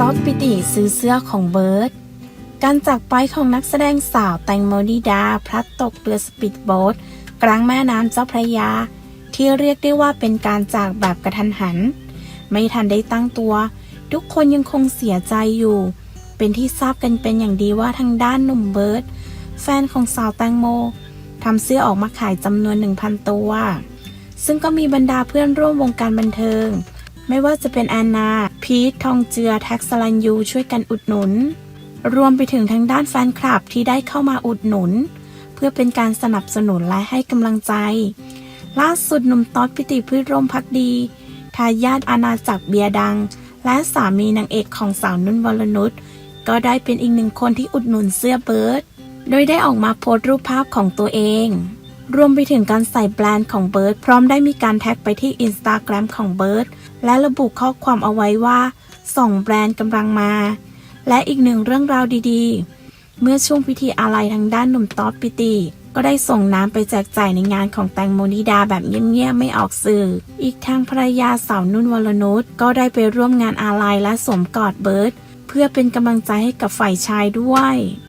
ต๊อดปิติซื้อเสื้อของเบิร์ดการจากไปของนักแสดงสาวแตงโมนิดา พลัดตกเรือสปีดโบ๊ทกลางแม่น้ำเจ้าพระยา ที่เรียกได้ว่าเป็นการจากแบบกระทันหัน ไม่ทันได้ตั้งตัว ทุกคนยังคงเสียใจอยู่ เป็นที่ทราบกันเป็นอย่างดีว่าทางด้านหนุ่มเบิร์ดแฟนของสาวแตงโมทำเสื้อออกมาขายจำนวน 1,000 ตัว ซึ่งก็มีบรรดาเพื่อนร่วมวงการบันเทิง ไม่ว่าจะเป็นแอนนา พีท ทองเจือ แท็กสลันยู ช่วยกันอุดหนุน รวมไปถึงทางด้านแฟนคลับที่ได้เข้ามาอุดหนุน เพื่อเป็นการสนับสนุนและให้กำลังใจ ล่าสุดหนุ่มต๊อดพิติพืชร่มพักดี ทายาทอาณาจักรเบียดัง และสามีนางเอกของสาวนุ่นวรนุชก็ได้เป็นอีกหนึ่งคนที่อุดหนุนเสื้อเบิร์ด โดยได้ออกมาโพสต์รูปภาพของตัวเอง รวมไปถึงการใส่แบรนด์ของเบิร์ดพร้อมได้มีการแท็กไปที่อินสตาแกรมของเบิร์ดและระบุข้อความเอาไว้ว่าส่องแบรนด์กำลังมา และอีกหนึ่งเรื่องราวดีๆ เมื่อช่วงพิธีอาลัยทางด้านหนุ่มต๊อดปิติก็ได้ส่งน้ำไปแจกจ่ายในงานของแตงโมนิดาแบบเงียบๆไม่ออกสื่อ อีกทางภรรยาสาวนุ่นวรนุชก็ได้ไปร่วมงานอาลัยและสวมกอดเบิร์ดเพื่อเป็นกำลังใจให้กับฝ่ายชายด้วย